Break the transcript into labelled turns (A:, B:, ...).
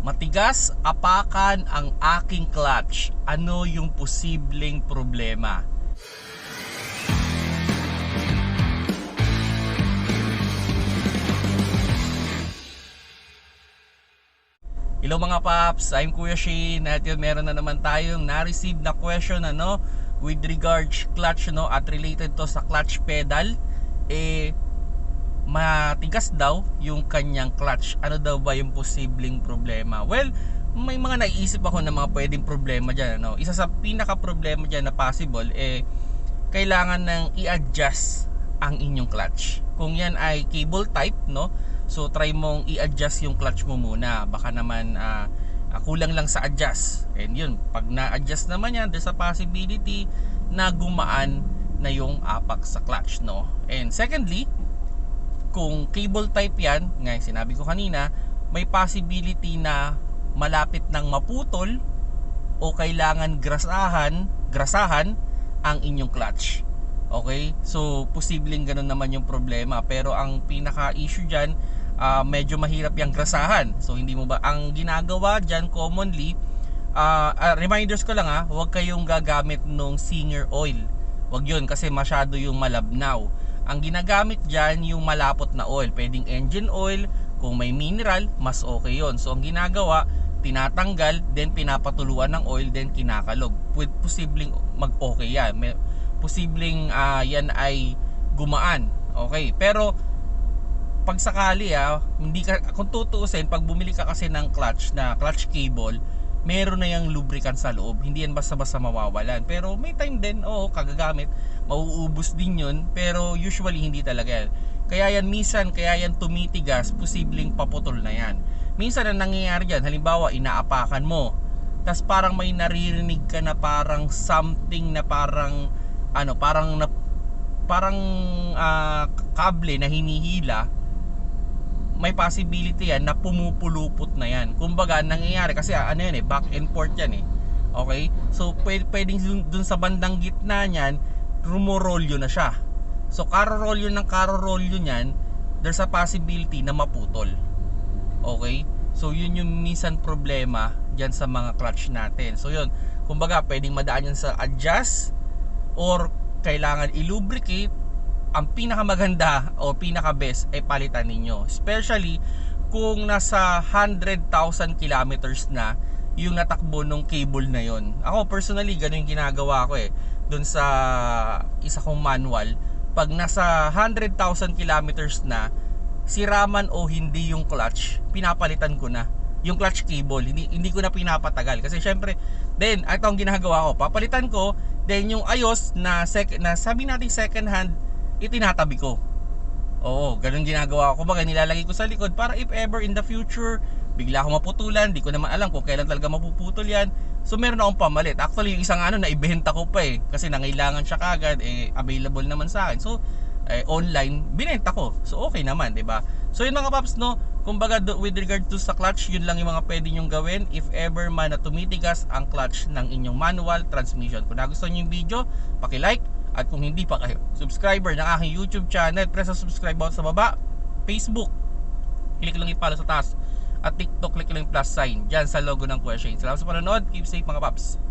A: Matigas apakan ang aking clutch. Ano yung posibleng problema? Hello mga paps, I'm Kuya Shane at yun meron na naman tayong na-receive na question ano with regards clutch no at related to sa clutch pedal eh matigas daw yung kanyang clutch. Ano daw ba yung posibleng problema? Well, may mga naiisip ako na mga pwedeng problema dyan. Ano? Isa sa pinaka problema dyan na possible eh kailangan ng i-adjust ang inyong clutch. Kung yan ay cable type, no? So try mong i-adjust yung clutch mo muna. Baka naman ah, kulang lang sa adjust. And yun, pag na-adjust naman yan, there's a possibility na gumaan na yung apak sa clutch, no? And secondly, kung cable type yan, nga yung sinabi ko kanina, may possibility na malapit ng maputol o kailangan grasahan, grasahan ang inyong clutch. Okay? So, posibleng ganun naman yung problema. Pero ang pinaka-issue dyan, ah, medyo mahirap yung grasahan. So, hindi mo ba, ang ginagawa dyan commonly, ah, ah, reminders ko lang ha, huwag kayong gagamit nung Singer oil. Huwag yun kasi masyado yung malabnaw. Ang ginagamit dyan yung malapot na oil. Pwedeng engine oil, kung may mineral, mas okay yon. So, ang ginagawa, tinatanggal, then pinapatuluan ng oil, then kinakalog. Pwede posibleng mag-okay yan. May, posibleng ah, yan ay gumaan. Okay, pero pag sakali ah, hindi ka kung tutuusin pag bumili ka kasi ng clutch na clutch cable, meron na yung lubricant sa loob. Hindi yan basta-basta mawawalan. Pero may time din, oo, kagagamit, mauubos din yun, pero usually hindi talaga yan. Kaya yan minsan, kaya yan tumitigas, posibleng paputol na yan. Minsan ang nangyayari dyan, halimbawa inaapakan mo, tas parang may naririnig ka na parang something na parang ano, parang na, parang ah, kable na hinihila may possibility yan na pumupulupot na yan. Kumbaga, nangyayari kasi ah, ano yan eh, back and forth yan eh. Okay? So, pwede, pwedeng dun sa bandang gitna niyan, rumorolyo na siya. So, karorolyo ng karorolyo niyan, there's a possibility na maputol. Okay? So, yun yung minsan problema dyan sa mga clutch natin. So, yun. Kumbaga, pwedeng madaan yan sa adjust or kailangan i-lubricate ang pinakamaganda o pinaka best ay palitan ninyo. Especially kung nasa 100,000 kilometers na yung natakbo nung cable na yon ako personally ganun yung ginagawa ko eh. Dun sa isa kong manual pag nasa 100,000 kilometers na siraman o hindi yung clutch pinapalitan ko na yung clutch cable. Hindi, hindi ko na pinapatagal. Kasi syempre then ito ang ginagawa ko. Papalitan ko then yung ayos na, sec, na sabi natin second hand itinatabi ko. Oo, ganun ginagawa ko. Kumbaga nilalagay ko sa likod para if ever in the future bigla ako maputulan, di ko naman alam kung kailan talaga mapuputol yan. So meron akong pamalit. Actually, yung isang ano na ibenta ko pa eh kasi nangailangan siya kagad eh available naman sa akin. So eh, online binenta ko. So okay naman, 'di ba? So yun mga paps no, kumbaga with regard to sa clutch, yun lang yung mga pwede nyong gawin if ever man na tumitigas ang clutch ng inyong manual transmission. Kung nagustuhan niyo yung video, paki-like at kung hindi pa kayo subscriber ng aking YouTube channel, press ang subscribe button sa baba. Facebook, click lang i-follow sa taas. At TikTok, click lang plus sign dyan sa logo ng Kuya. Salamat sa panonood. Keep safe mga paps.